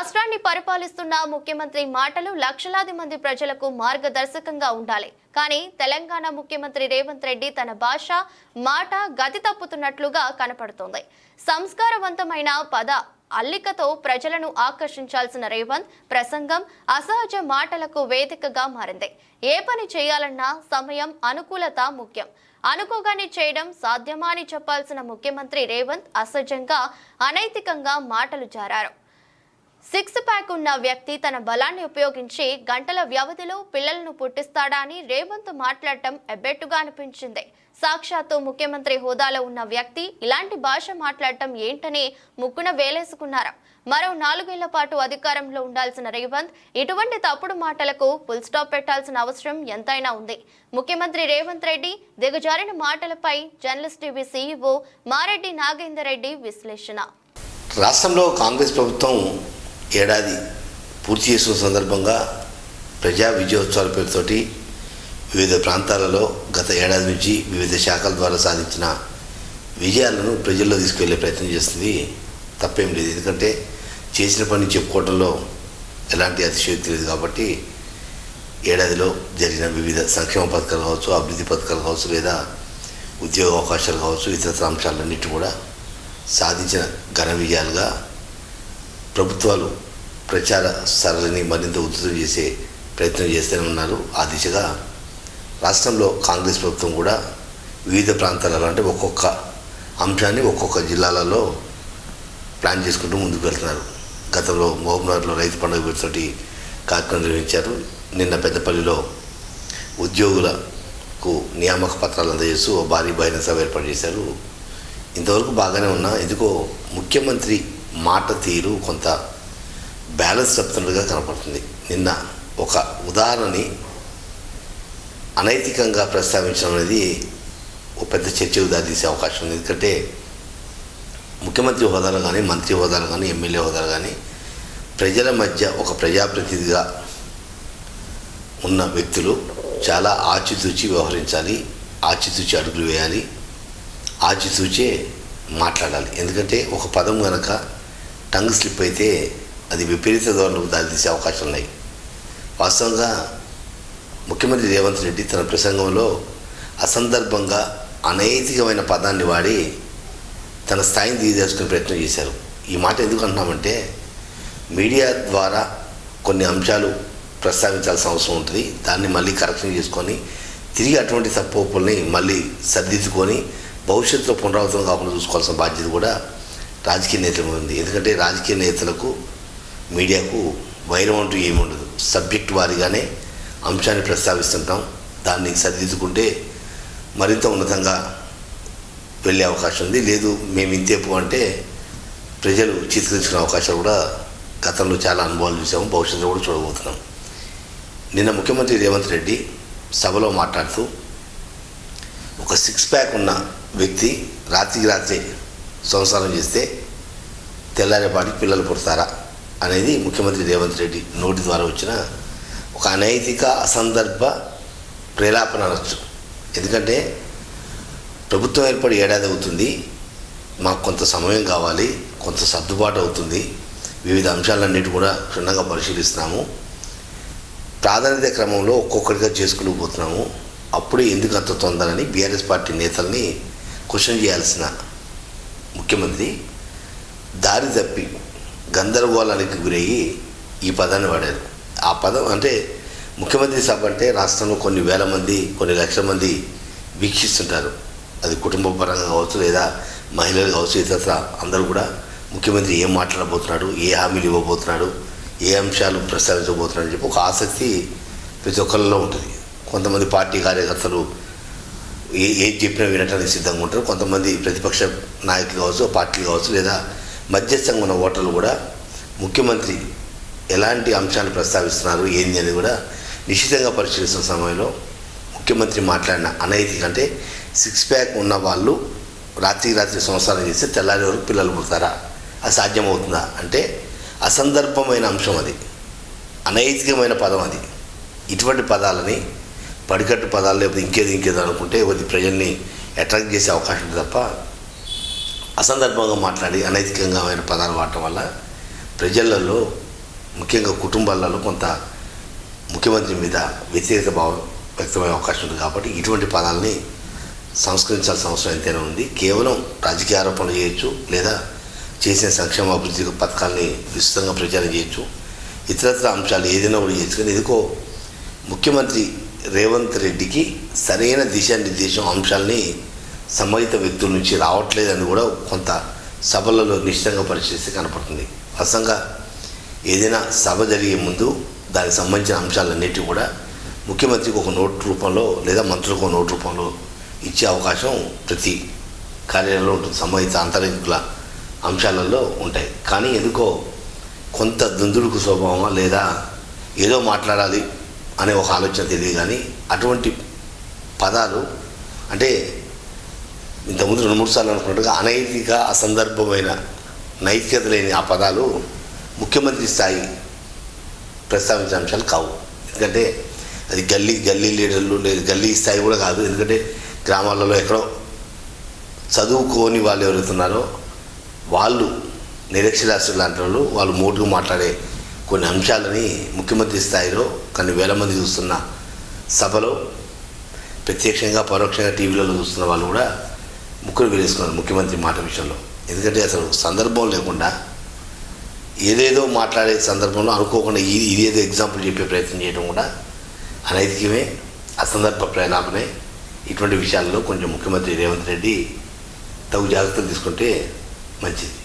రాష్ట్రాన్ని పరిపాలిస్తున్న ముఖ్యమంత్రి మాటలు లక్షలాది మంది ప్రజలకు మార్గదర్శకంగా ఉండాలి. కానీ తెలంగాణ ముఖ్యమంత్రి రేవంత్ రెడ్డి తన భాష మాట గతి తప్పుతున్నట్లుగా కనపడుతోంది. సంస్కారవంతమైన పద అల్లికతో ప్రజలను ఆకర్షించాల్సిన రేవంత్ ప్రసంగం అసహజ మాటలకు వేదికగా మారింది. ఏ పని చేయాలన్నా సమయం అనుకూలత ముఖ్యం. అనుకోగానే చేయడం సాధ్యమా అని చెప్పాల్సిన ముఖ్యమంత్రి రేవంత్ అసహజంగా అనైతికంగా మాటలు జారారు. సిక్స్ ప్యాక్ ఉన్న వ్యక్తి తన బలాన్ని ఉపయోగించి గంటల వ్యవధిలో పిల్లలను పుట్టిస్తాడా అని రేవంత్ మాట్లాడటం ఎబ్బెట్టుగా అనిపించింది. సాక్షాత్తు ముఖ్యమంత్రి హోదాలో ఉన్న వ్యక్తి ఇలాంటి భాష మాట్లాడటం ఏంటని ముక్కున వేలేసుకున్నారు. మరో నాలుగేళ్ళ పాటు అధికారంలో ఉండాల్సిన రేవంత్ ఇటువంటి తప్పుడు మాటలకు ఫుల్ స్టాప్ పెట్టాల్సిన అవసరం ఎంతైనా ఉంది. ముఖ్యమంత్రి రేవంత్ రెడ్డి దిగజారిన మాటలపై journalist TV CEO Mareddy Nagender Reddy విశ్లేషణ. రాష్ట్రంలో కాంగ్రెస్ ప్రభుత్వం ఏడాది పూర్తి చేసిన సందర్భంగా ప్రజా విజయోత్సవాల పేరుతోటి వివిధ ప్రాంతాలలో గత ఏడాది నుంచి వివిధ శాఖల ద్వారా సాధించిన విజయాలను ప్రజల్లో తీసుకెళ్ళే ప్రయత్నం చేస్తుంది. తప్పేం లేదు. ఎందుకంటే చేసిన పని చెప్పుకోవడంలో ఎలాంటి అతిశయోక్తి లేదు కాబట్టి ఏడాదిలో జరిగిన వివిధ సంక్షేమ పథకాలు కావచ్చు అభివృద్ధి పథకాలు కావచ్చు లేదా ఉద్యోగ అవకాశాలు కావచ్చు ఇతర అంశాలన్నిటి కూడా సాధించిన ఘన విజయాలుగా ప్రభుత్వాలు ప్రచార సరళిని మరింత ఉధృతం చేసే ప్రయత్నం చేస్తూనే ఉన్నారు. ఆ దిశగా రాష్ట్రంలో కాంగ్రెస్ ప్రభుత్వం కూడా వివిధ ప్రాంతాలలో అంటే ఒక్కొక్క అంశాన్ని ఒక్కొక్క జిల్లాలలో ప్లాన్ చేసుకుంటూ ముందుకు వెళ్తున్నారు. గతంలో మహబూబ్నగర్లో రైతు పండుగ పేరుతోటి కార్యక్రమం నిర్వహించారు. నిన్న పెద్దపల్లిలో ఉద్యోగులకు నియామక పత్రాలు అందజేస్తూ ఓ భారీ బహిరంగ సభ ఏర్పాటు చేశారు. ఇంతవరకు బాగానే ఉన్నా. ఎందుకో ముఖ్యమంత్రి మాట తీరు కొంత బ్యాలెన్స్ చెప్తున్నట్టుగా కనపడుతుంది. నిన్న ఒక ఉదాహరణని అనైతికంగా ప్రస్తావించడం అనేది ఒక పెద్ద చర్చకు దారితీసే అవకాశం ఉంది. ఎందుకంటే ముఖ్యమంత్రి హోదాలో కానీ మంత్రి హోదాలో కానీ ఎమ్మెల్యే హోదాలో కానీ ప్రజల మధ్య ఒక ప్రజాప్రతినిధిగా ఉన్న వ్యక్తులు చాలా ఆచితూచి వ్యవహరించాలి ఆచితూచి అడుగులు వేయాలి ఆచితూచే మాట్లాడాలి. ఎందుకంటే ఒక పదం కనుక టంగ్ స్లిప్ అయితే అది విపరీత ధోరణకు దారితీసే అవకాశం ఉన్నాయి. వాస్తవంగా ముఖ్యమంత్రి రేవంత్ రెడ్డి తన ప్రసంగంలో అసందర్భంగా అనైతికమైన పదాన్ని వాడి తన స్థాయిని తీసేసుకునే ప్రయత్నం చేశారు. ఈ మాట ఎందుకు అంటున్నామంటే మీడియా ద్వారా కొన్ని అంశాలు ప్రస్తావించాల్సిన అవసరం ఉంటుంది. దాన్ని మళ్ళీ కరెక్షన్ చేసుకొని తిరిగి అటువంటి తప్పుల్ని మళ్ళీ సర్దిద్దుకొని భవిష్యత్తులో పునరావృతం కాకుండా చూసుకోవాల్సిన బాధ్యత కూడా రాజకీయ నేతల మీద ఉంది. ఎందుకంటే రాజకీయ నేతలకు మీడియాకు వైరం అంటూ ఏమి ఉండదు. సబ్జెక్ట్ వారిగానే అంశాన్ని ప్రస్తావిస్తుంటాం. దాన్ని సరిదిద్దుకుంటే మరింత ఉన్నతంగా వెళ్ళే అవకాశం ఉంది. లేదు మేము ఇంతేపు అంటే ప్రజలు చిత్రించుకునే అవకాశాలు కూడా గతంలో చాలా అనుభవాలు చూసాము. భవిష్యత్తులో కూడా చూడబోతున్నాం. నిన్న ముఖ్యమంత్రి రేవంత్ రెడ్డి సభలో మాట్లాడుతూ ఒక సిక్స్ ప్యాక్ ఉన్న వ్యక్తి రాత్రికి రాత్రి సంసారం చేస్తే తెల్లారేపాటికి పిల్లలు పుడతారా అనేది ముఖ్యమంత్రి రేవంత్ రెడ్డి నోటి ద్వారా వచ్చిన ఒక అనైతిక అసందర్భ ప్రేలాపన అనొచ్చు. ఎందుకంటే ప్రభుత్వం ఏర్పడి ఏడాది అవుతుంది మాకు కొంత సమయం కావాలి కొంత సర్దుబాటు అవుతుంది వివిధ అంశాలన్నిటి కూడా క్షుణ్ణంగా పరిశీలిస్తున్నాము. ప్రాధాన్యత క్రమంలో ఒక్కొక్కటిగా చేసుకుని పోతున్నాము. అప్పుడే ఎందుకు అంత తొందరని బీఆర్ఎస్ పార్టీ నేతల్ని క్వశ్చన్ చేయాల్సిన ముఖ్యమంత్రి దారి తప్పి గందరగోళానికి గురయ్యి ఈ పదాన్ని వాడారు. ఆ పదం అంటే ముఖ్యమంత్రి సభ అంటే రాష్ట్రంలో కొన్ని వేల మంది కొన్ని లక్షల మంది వీక్షిస్తుంటారు. అది కుటుంబ పరంగా కావచ్చు లేదా మహిళలు కావచ్చు ఇతర అందరూ కూడా ముఖ్యమంత్రి ఏం మాట్లాడబోతున్నాడు ఏ హామీలు ఇవ్వబోతున్నాడు ఏ అంశాలు ప్రస్తావించబోతున్నాడు అని చెప్పి ఒక ఆసక్తి ప్రతి ఒక్కరిలో ఉంటుంది. కొంతమంది పార్టీ కార్యకర్తలు ఏ ఏది చెప్పినా వినటానికి సిద్ధంగా ఉంటారు. కొంతమంది ప్రతిపక్ష నాయకులు కావచ్చు పార్టీలు కావచ్చు లేదా మధ్యస్థంగా ఉన్న ఓటర్లు కూడా ముఖ్యమంత్రి ఎలాంటి అంశాలు ప్రస్తావిస్తున్నారు ఏంది అని కూడా నిశ్చితంగా పరిశీలిస్తున్న సమయంలో ముఖ్యమంత్రి మాట్లాడిన అనైతిక అంటే సిక్స్ ప్యాక్ ఉన్న వాళ్ళు రాత్రికి రాత్రి సంవత్సరాలు చేస్తే తెల్లారి వరకు పిల్లలు పుడతారా? అది సాధ్యమవుతుందా? అంటే అసందర్భమైన అంశం అది. అనైతికమైన పదం అది. ఇటువంటి పదాలని పడికట్టు పదాలు లేకపోతే ఇంకేది ఇంకేది అనుకుంటే కొద్ది ప్రజల్ని అట్రాక్ట్ చేసే అవకాశం ఉంది తప్ప అసందర్భంగా మాట్లాడి అనైతికంగా అయిన పదాలు వాడటం వల్ల ప్రజలలో ముఖ్యంగా కుటుంబాలలో కొంత ముఖ్యమంత్రి మీద వ్యతిరేక భావం వ్యక్తమయ్యే అవకాశం ఉంది కాబట్టి ఇటువంటి పదాలని సంస్కరించాల్సిన అవసరం ఎంతైనా ఉంది. కేవలం రాజకీయ ఆరోపణలు చేయొచ్చు లేదా చేసిన సంక్షేమ అభివృద్ధి పథకాల్ని విస్తృతంగా ప్రచారం చేయొచ్చు. ఇతరత్ర అంశాలు ఏదైనా కూడా చేయొచ్చు. కానీ ఎందుకో ముఖ్యమంత్రి రేవంత్ రెడ్డికి సరైన దిశానిర్దేశం అంశాలని సంబంధిత వ్యక్తుల నుంచి రావట్లేదని కూడా కొంత సభలలో నిశ్చితంగా పరిశీలిస్తే కనపడుతుంది. అసంగా ఏదైనా సభ జరిగే ముందు దానికి సంబంధించిన అంశాలన్నిటి కూడా ముఖ్యమంత్రికి ఒక నోట్ రూపంలో లేదా మంత్రులకు ఒక నోట్ రూపంలో ఇచ్చే అవకాశం ప్రతి కార్యాలయంలో ఉంటుంది. సంబంధిత అంతరింకుల అంశాలలో ఉంటాయి. కానీ ఎందుకో కొంత దుందుడుకు స్వభావమా లేదా ఏదో మాట్లాడాలి అనే ఒక ఆలోచన తెలియదు కానీ అటువంటి పదాలు అంటే ఇంతకుముందు రెండు మూడు సార్లు అనుకున్నట్టుగా అనైతిక అసందర్భమైన నైతికత లేని ఆ పదాలు ముఖ్యమంత్రి స్థాయి ప్రస్తావించిన అంశాలు కావు. ఎందుకంటే అది గల్లీ గల్లీ లీడర్లు లేదు గల్లీ స్థాయి కూడా కాదు. ఎందుకంటే గ్రామాలలో ఎక్కడో చదువుకోని వాళ్ళు ఎవరైతున్నారో వాళ్ళు నిరక్షరాస్తులు లాంటి వాళ్ళు వాళ్ళు మోటుగా మాట్లాడే కొన్ని అంశాలని ముఖ్యమంత్రి స్థాయిలో కొన్ని వేల మంది చూస్తున్న సభలో ప్రత్యక్షంగా పరోక్షంగా టీవీలలో చూస్తున్న వాళ్ళు కూడా ముక్కులు వేలేసుకున్నారు ముఖ్యమంత్రి మాట విషయంలో. ఎందుకంటే అసలు సందర్భం లేకుండా ఏదేదో మాట్లాడే సందర్భంలో అనుకోకుండా ఇది ఇదేదో ఎగ్జాంపుల్ చెప్పే ప్రయత్నం చేయడం కూడా అనైతికమే అసందర్భ ప్రేలాపనే ఇటువంటి విషయాల్లో కొంచెం ముఖ్యమంత్రి రేవంత్ రెడ్డి తగు జాగ్రత్తలు తీసుకుంటే మంచిది.